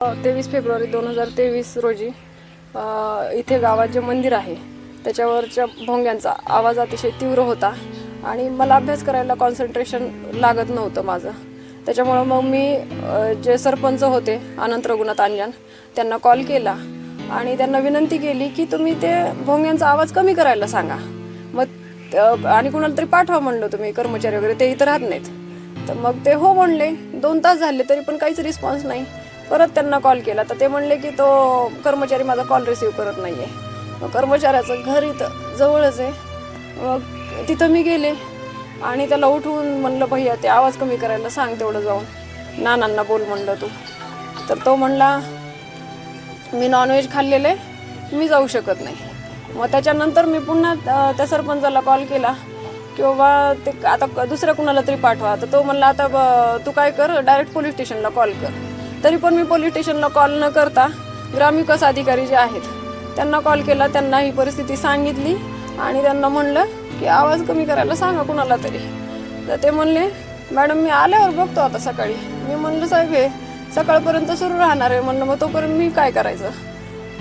तेवीस फेब्रुवारी दोन हजार तेवीस रोजी इथे गावात जे मंदिर आहे त्याच्यावरच्या भोंग्यांचा आवाज अतिशय तीव्र होता आणि मला अभ्यास करायला कॉन्सन्ट्रेशन लागत नव्हतं माझं. त्याच्यामुळं मग मी जे सरपंच होते अनंत रघुनाथ अंजन त्यांना कॉल केला आणि त्यांना विनंती केली की तुम्ही ते भोंग्यांचा आवाज कमी करायला सांगा. मग आणि कुणाला तरी पाठवा म्हणलं तुम्ही कर्मचारी वगैरे ते इथं राहत नाहीत. तर मग ते हो म्हणले दोन तास झाले तरी पण काहीच रिस्पॉन्स नाही. परत त्यांना कॉल केला. तर ते म्हणले की तो कर्मचारी माझा कॉल रिसीव करत नाही आहे मग कर्मचाऱ्याचं घर इथं जवळच आहे. मग तिथं मी गेले आणि त्याला उठवून म्हणलं भैया ते आवाज कमी करायला सांग तेवढं जाऊन. नानांना बोल म्हणलं तू. तर तो म्हणला मी नॉनव्हेज खाल्लेलं आहे मी जाऊ शकत नाही. मग त्याच्यानंतर मी पुन्हा त्या सरपंचाला कॉल केला की बाबा ते आता क- दुसऱ्या कुणाला तरी पाठवा. तर तो म्हणला आता तू काय कर डायरेक्ट पोलीस स्टेशनला कॉल कर. तरी पण मी पोलीस स्टेशनला कॉल न करता ग्रामविकास अधिकारी जे आहेत त्यांना कॉल केला त्यांना ही परिस्थिती सांगितली आणि त्यांना म्हणलं की आवाज कमी करायला सांगा कुणाला तरी. तर ते म्हणले मॅडम मी आल्यावर बघतो आता सकाळी. मी म्हणलं साहेब हे सकाळपर्यंत सुरू राहणार आहे. म्हणलं मग तोपर्यंत मी काय करायचं?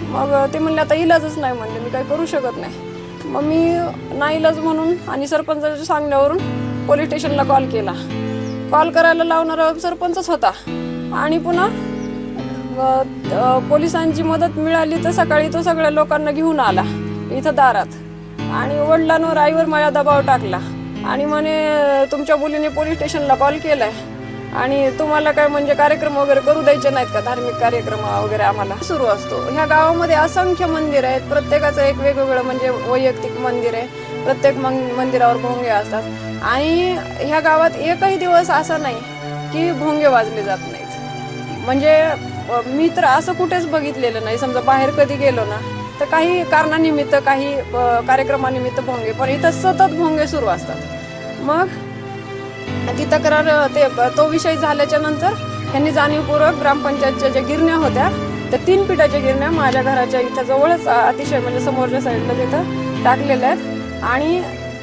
मग ते म्हणले आता इलाजच नाही. म्हणले मी काय करू शकत नाही. मग मी नाही इलाज म्हणून आणि सरपंचाच्या सांगण्यावरून पोलीस स्टेशनला कॉल केला. कॉल करायला लावणारा सरपंचच होता. आणि पुन्हा पोलिसांची मदत मिळाली तर सकाळी तो सगळ्या लोकांना घेऊन आला इथं दारात. आणि वडिलांवर आईवर माझ्या दबाव टाकला. आणि म्हणे तुमच्या मुलीने पोलीस स्टेशनला कॉल केलाय. आणि तुम्हाला काय म्हणजे कार्यक्रम वगैरे करू द्यायचे नाहीत का? धार्मिक कार्यक्रम वगैरे आम्हाला सुरू असतो. ह्या गावामध्ये असंख्य मंदिर आहेत. प्रत्येकाचं एक वेगवेगळं म्हणजे वैयक्तिक मंदिर आहे. प्रत्येक मंग मंदिरावर भोंगे असतात. आणि ह्या गावात एकही दिवस असा नाही की भोंगे वाजले जात नाही म्हणजे मी तर असं कुठेच बघितलेलं नाही. समजा बाहेर कधी गेलो ना तर काही कारणानिमित्त काही कार्यक्रमानिमित्त भोंगे पण इथं सतत भोंगे सुरू असतात. मग ती तक्रार ते तो विषय झाल्याच्यानंतर त्यांनी जाणीवपूर्वक ग्रामपंचायतच्या ज्या गिरण्या होत्या त्या तीन पिठाच्या गिरण्या माझ्या घराच्या इथं जवळच अतिशय म्हणजे समोरच्या साईडला तिथं टाकलेल्या आहेत. आणि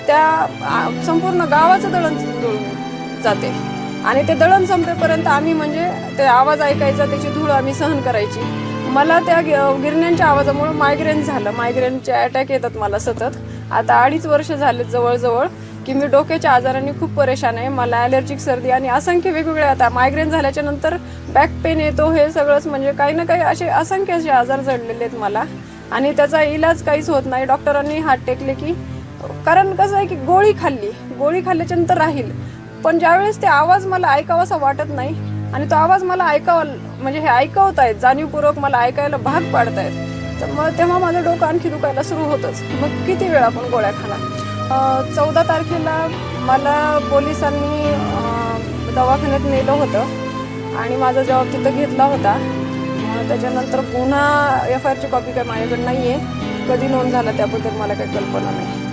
त्या संपूर्ण गावाचं दळण जाते. आणि ते दळण संपेपर्यंत आम्ही म्हणजे ते आवाज ऐकायचा त्याची धूळ आम्ही सहन करायची. मला त्या गि- गिरण्यांच्या आवाजामुळे मायग्रेन झालं. मायग्रेनचे अटॅक येतात मला सतत. आता अडीच वर्ष झाले जवळजवळ की मी डोक्याच्या आजाराने खूप परेशान आहे. मला ॲलर्जिक सर्दी आणि असंख्य वेगवेगळे आता मायग्रेन झाल्याच्यानंतर बॅक पेन येतो हे सगळंच म्हणजे काही ना काही असे असंख्य असे आजार जडलेले आहेत मला. आणि त्याचा इलाज काहीच होत नाही. डॉक्टरांनी हात टेकले की कारण कसं आहे की गोळी खाल्ली. गोळी खाल्ल्याच्या नंतर राहील. पण ज्यावेळेस ते आवाज मला ऐकावासा वाटत नाही आणि तो आवाज मला ऐकावा म्हणजे हे ऐकवत आहेत जाणीवपूर्वक मला ऐकायला भाग पाडतायत तर मग तेव्हा माझं डोकं आणखी दुखायला सुरू होतंच. मग किती वेळा आपण गोळ्या खाणार? चौदा तारखेला मला पोलिसांनी दवाखान्यात नेलं होतं आणि माझा जवाब तिथं घेतला होता. त्याच्यानंतर पुन्हा एफ आय आरची कॉपी काय माझ्याकडे नाही आहे कधी नोंद झाला त्याबद्दल मला काही कल्पना नाही.